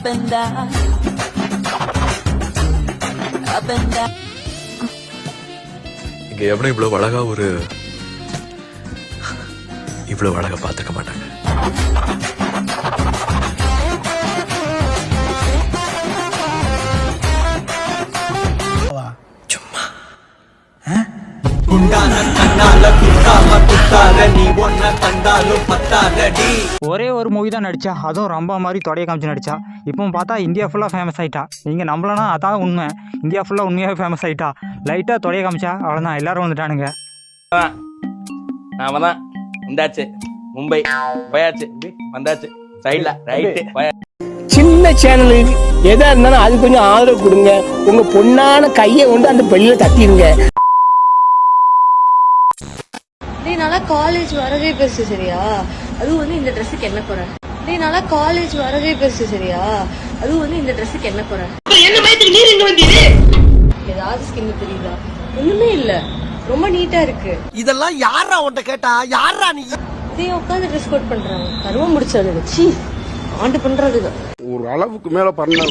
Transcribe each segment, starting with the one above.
up and down, up and down. இங்க எவனும் இவ்வளவு அழகா ஒரு இவ்வளவு அழகா பாத்துக்க மாட்டாங்க. ஒரே ஒரு மூவி தான் நடிச்சா அதுவும் ரொம்ப மாதிரி தொடைய காமிச்சு நடிச்சா. இப்போ பார்த்தா இந்தியா ஃபுல்லாக ஃபேமஸ் ஆயிட்டா. நீங்கள் நம்பலனா அதான் உண்மை. இந்தியா ஃபுல்லாக உண்மையாகவே ஃபேமஸ் ஆயிட்டா. லைட்டாக தொடைய காமிச்சா அவ்வளோதான் எல்லாரும் வந்துட்டானுங்க. நாம தான் வந்தாச்சு. மும்பை போயாச்சு. வந்தாச்சு. சைட்ல ரைட்டு சின்ன சேனலுக்கு எதா இருந்தாலும் அது கொஞ்சம் ஆதரவு கொடுங்க. உங்க பொண்ணான கையை கொண்டு அந்த பெல்லில தட்டிடுங்க டேய் நல்லா காலேஜ் வரவே பெருசு சரியா? அதுவும் வந்து இந்த ட்ரெஸ்ஸுக்கு என்ன குறை டேய் நல்லா காலேஜ் வரவே பெருசு சரியா? அதுவும் வந்து இந்த ட்ரெஸ்ஸுக்கு என்ன குறை ஏதாவது ஸ்கின் தெரியுதா? ஒண்ணுமே இல்ல. ரொம்ப நீட்டா இருக்கு. இதெல்லாம் யாரா உன்ட்ட கேட்டா? யாரா நீ? இதே உட்காந்து ட்ரெஸ் கோட் பண்றாங்க கருவம் முடிச்சது சீ ஆண்டு பண்றதுதான் ஒரு அளவுக்கு மேல பண்ண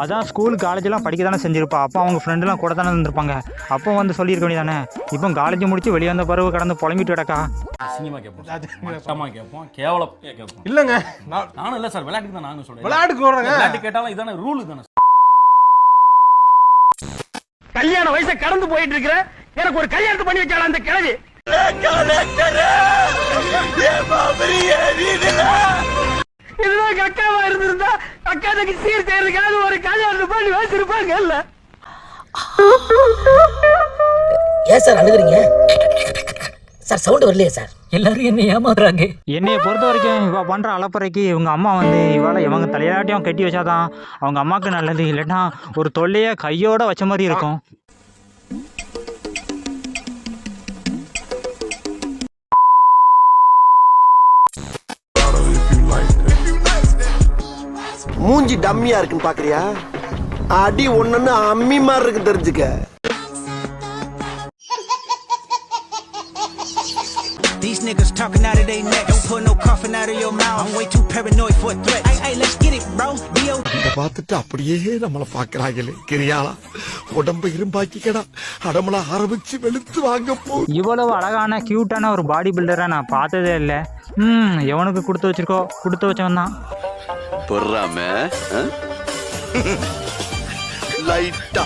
அதான் ஸ்கூல் காலேஜெல்லாம் படிக்க தானே செஞ்சிருப்பா அப்போ அவங்க ஃப்ரெண்டுலாம் கூட தானே இருந்திருப்பாங்க அப்போ வந்து சொல்லியிருக்க வேண்டியதானே இப்போ காலேஜ் முடிச்சு வெளியே வந்த பிறகு கடந்து புலம்பிட்டு கிடக்கா அசிங்கமா கேட்போம் கேட்போம் கேவலம் கேட்போம் இல்லங்க நான் நானும் இல்ல சார் விளையாட்டுக்கு தான் நானும் விளையாட்டுக்கு வர்றேங்க. விளையாட்டு கேட்டாலும் இதான ரூல் தானே கல்யாண வயசை கடந்து போயிட்டு இருக்கிற எனக்கு ஒரு கல்யாணத்தை பண்ணி வச்சால அந்த கிழவி அக்காவா இருந்திருந்தா அக்கா தங்கி சீர் செய்யறதுக்காக ஒரு கல்யாணத்தை பண்ணி வச்சிருப்பாங்க இல்ல? ஏன் சார் அழுகுறீங்க? சார் சவுண்ட் வரலையே சார். எல்லாரும் என்ன ஏமாத்துறாங்க. என்னைய பொறுத்த வரைக்கும் இவ பண்ணுற அலப்பறைக்கு இவங்க அம்மா வந்து இவாளை இவங்க தலையாட்டியும் கட்டி வச்சாதான் அவங்க அம்மாவுக்கு நல்லது. இல்லைன்னா ஒரு தொல்லையை கையோட வச்ச மாதிரி இருக்கும். மூஞ்சி டம்மியா இருக்குன்னு பாக்குறியா அடி ஒண்ணுன்னு அம்மி மாதிரி இருக்கு தெரிஞ்சுக்க These niggas talking out of their neck. Don't put no coffin out of your mouth. I'm way too paranoid for a threat. Hey, hey, let's get it, bro. D.O. இத பார்த்துட்டு அப்படியே நம்மள பாக்குறாங்களே கிரியாளா உடம்ப இரும்பாக்கிக்கடா அடமள ஆரம்பிச்சு வெளுத்து வாங்க போ இவ்வளவு அழகான க்யூட்டான ஒரு பாடி பில்டரை நான் பார்த்ததே இல்லை ம் எவனுக்கு கொடுத்து வச்சிருக்கோ கொடுத்து வச்சவன் தான் பொறாம லைட்டா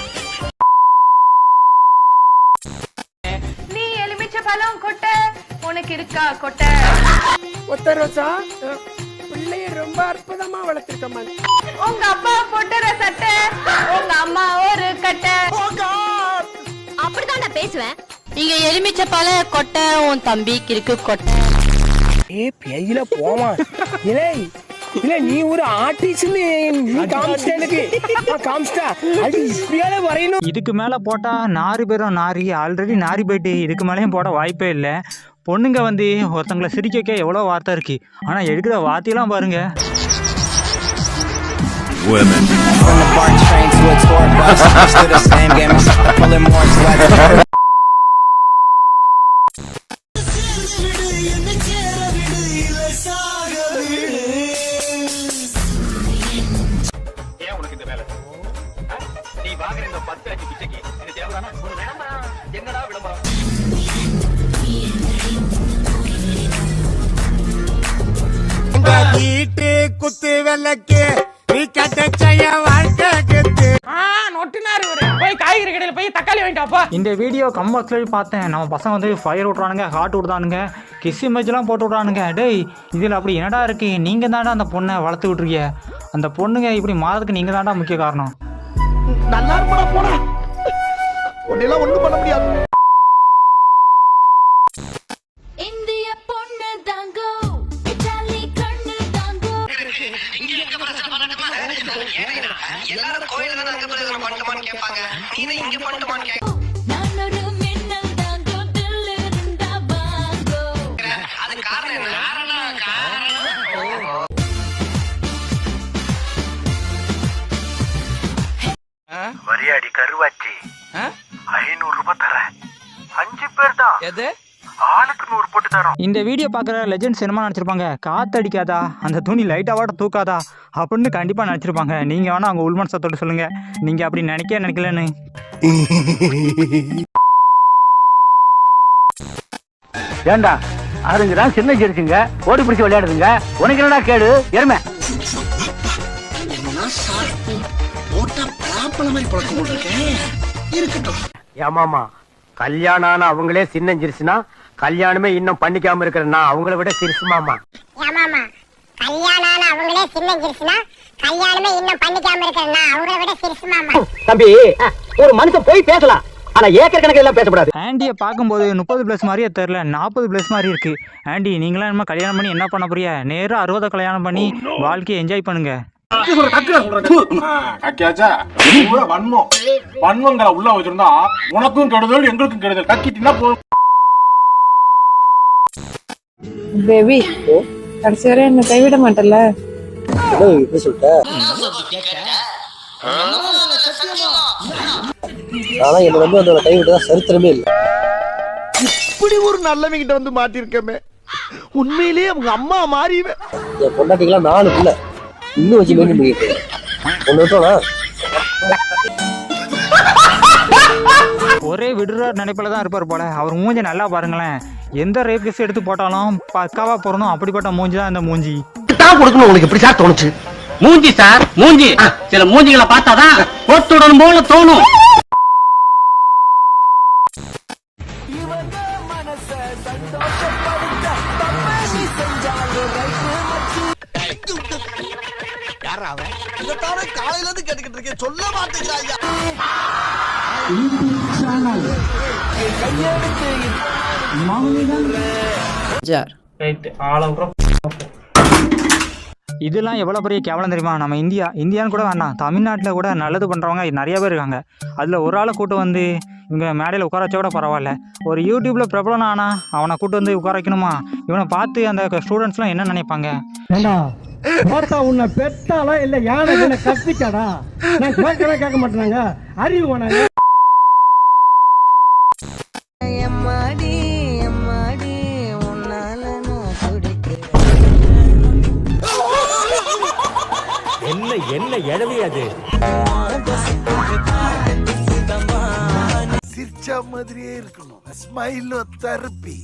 நீ எலுமிச்ச பழம் கொட்ட உனக்கு இருக்கா கொட்ட? ஒத்த ரோசா பிள்ளைய ரொம்ப அற்புதமா வளர்த்திருக்கம்மா உங்க அப்பா போட்டுற சட்டை உங்க அம்மா ஒரு கட்டை. அப்படிதான் நான் பேசுவேன். இங்க எலுமிச்ச பழ கொட்டை உன் தம்பிக்கு இருக்கு கொட்டை. ஏ பெயில போமா இலே இல்ல நீ ஒரு ஆர்டிஸ்ட்னு நீ காமிச்சிட்ட எனக்கு. ஆ, காமிச்சிட்டா. அது இப்படியால வரையணும். இதுக்கு மேலே போட்டால் நாரி பேரும் நாரி ஆல்ரெடி நாரி போயிட்டு இதுக்கு மேலேயும் போட வாய்ப்பே இல்லை. பொண்ணுங்க வந்து ஒருத்தங்களை சிரிக்க வைக்க எவ்வளோ வார்த்தை இருக்கு. ஆனால் எடுக்கிற வார்த்தையெல்லாம் பாருங்க. From the BART train to a tour bus. Still the same game. I'm pulling more swag. குத்து வெள்ளக்கு நீ கட்ட செய்ய வாழ்க்கை கெத்து நொட்டினாரு இவரு. போய் காய்கறி கடையில போய் தக்காளி வாங்கிட்டாப்பா இந்த வீடியோ கம்பாக்ஸ்லேயும் பார்த்தேன். நம்ம பசங்க வந்து ஃபயர் விட்றானுங்க ஹார்ட் விட்றானுங்க கிஸ் இமேஜ்லாம் போட்டு விட்றானுங்க டேய் இதில் அப்படி என்னடா இருக்கு? நீங்கள் தாண்டா அந்த பொண்ணை வளர்த்து விட்ருக்கீங்க அந்த பொண்ணுங்க இப்படி மாறதுக்கு நீங்கள் தாண்டா முக்கிய காரணம். நல்லா போடா. உன்னெல்லாம் ஒண்ணும் பண்ண முடியாது. ஒரு மின்னல் தாங்கோ தில் இருந்தா வாங்கோ வரியாடி கருவாச்சி ஐநூறு ரூபாய் தரேன். அஞ்சு பேர் தான். எது? ஆளுக்கு இந்த வீடியோ பார்க்குற லெஜெண்ட்ஸ் என்னமா நினச்சிருப்பாங்க? காத்தடிக்காதா? அந்த துணி லைட்டாக தூக்காதா? அப்படின்னு கண்டிப்பாக நினச்சிருப்பாங்க. நீங்கள் வேணா அவங்க உள்மன் சத்தோட சொல்லுங்கள் நீங்கள் அப்படி நினைக்க நினைக்கலன்னு. ஏண்டா? அதுங்க தான் சின்ன ஜெரிச்சுங்க ஓடி பிடிச்சி விளையாடுதுங்க. உனக்கு என்னடா கேடு? எருமை. ஏமாமா கல்யாணம் ஆன அவங்களே சின்ன ஜெரிசுனா கல்யாணமே இன்னும் பண்ணிக்காம இருக்கிறேன்னா அவங்கள விட சிரிசுமாமா ஏமாமா கல்யாணம் அவங்களே சின்ன சிரிசுனா கல்யாணமே இன்னும் பண்ணிக்காம இருக்கிறேன்னா அவங்கள விட சிரிசு மாமா தம்பி ஒரு மனுஷன் போய் பேசலாம். ஆனா ஏக்கர் கணக்கில் எல்லாம் பேசக்கூடாது. ஆண்டியை பார்க்கும்போது முப்பது ப்ளஸ் மாதிரியே தெரில நாற்பது ப்ளஸ் மாதிரி இருக்குது ஆண்டி நீங்களாம் என்ன கல்யாணம் பண்ணி என்ன பண்ண போறிய நேராக அறுபதை கல்யாணம் பண்ணி வாழ்க்கையை என்ஜாய் பண்ணுங்க. வன்மம். வன்மங்களை உள்ள வச்சிருந்தா உனக்கும் கெடுதல் எங்களுக்கும் கெடுதல். கக்கிட்டீங்கன்னா போதும் பேபி கடைசி வரை என்ன கைவிட மாட்டல ஆனா என்ன வந்து அந்த கைவிட்டதா சரித்திரமே இல்லை. இப்படி ஒரு நல்லவங்கிட்ட வந்து மாட்டிருக்கமே உண்மையிலேயே அவங்க அம்மா மாறிவேன் என் பொண்டாட்டிக்கெல்லாம் நாலு பிள்ளை. இன்னும் வச்சு மெயின் பண்ணிட்டு ஒன்று விட்டோம்னா ஒரே விடுற நினைப்பில் தான் இருப்பார் போல. அவர் மூஞ்சி நல்லா பாருங்களேன். எந்த ரேப் கேஸ் எடுத்து போட்டாலும் பக்காவாக பிறந்தோம் அப்படிப்பட்ட மூஞ்சி தான் இந்த மூஞ்சி. தான் கொடுக்கணும். உங்களுக்கு எப்படி சார் தோணுச்சு? மூஞ்சி சார் மூஞ்சி. சில மூஞ்சிகளை பார்த்தாதான் போட்டுடணும் போல தோணும். இதைத்தானே காலையில இருந்து கேட்டுக்கிட்டு இருக்கேன். சொல்ல மாட்டேங்கிறா ஐயா இதெல்லாம் எவ்வளோ பெரிய கேவலம் தெரியுமா? நம்ம இந்தியா இந்தியான்னு கூட வேண்டாம் தமிழ்நாட்டில் கூட நல்லது பண்ணுறவங்க நிறைய பேர் இருக்காங்க. அதில் ஒரு ஆளை கூட்டு வந்து இவங்க மேடையில் உட்கார வச்சா கூட பரவாயில்ல. ஒரு யூடியூப்பில் பிரபலம் ஆனா அவனை கூட்டு வந்து உட்கார வைக்கணுமா? இவனை பார்த்து அந்த ஸ்டூடெண்ட்ஸ்லாம் என்ன நினைப்பாங்க? பார்த்தா உன்னை பெத்தாளா இல்ல யானை என்ன கத்திச்சாடா நான் கேட்கறேன் கேட்க மாட்டேனாங்க. அறிவு வேணாங்க. அது? சிரிச்சா மாதிரியே இருக்கணும். Smile therapy.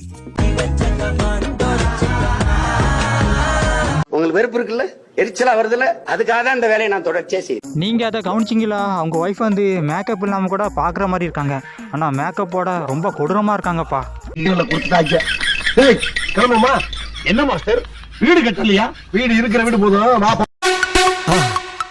உங்களுக்கு வெறுப்பு இருக்குல்ல? எரிச்சலா வருதுல்ல? அதுக்காக தான் இந்த வேலையை நான் தொடர்ச்சியா செய்யுது நீங்கள் அதை கவனிச்சிங்களா? அவங்க ஒய்ஃப் வந்து மேக்கப் இல்லாமல் கூட பார்க்குற மாதிரி இருக்காங்க. ஆனால் மேக்கப்போட ரொம்ப கொடூரமாக இருக்காங்கப்பா. என்ன மாஸ்டர் வீடு கட்டலையா? வீடு இருக்கிற வீடு போதும்.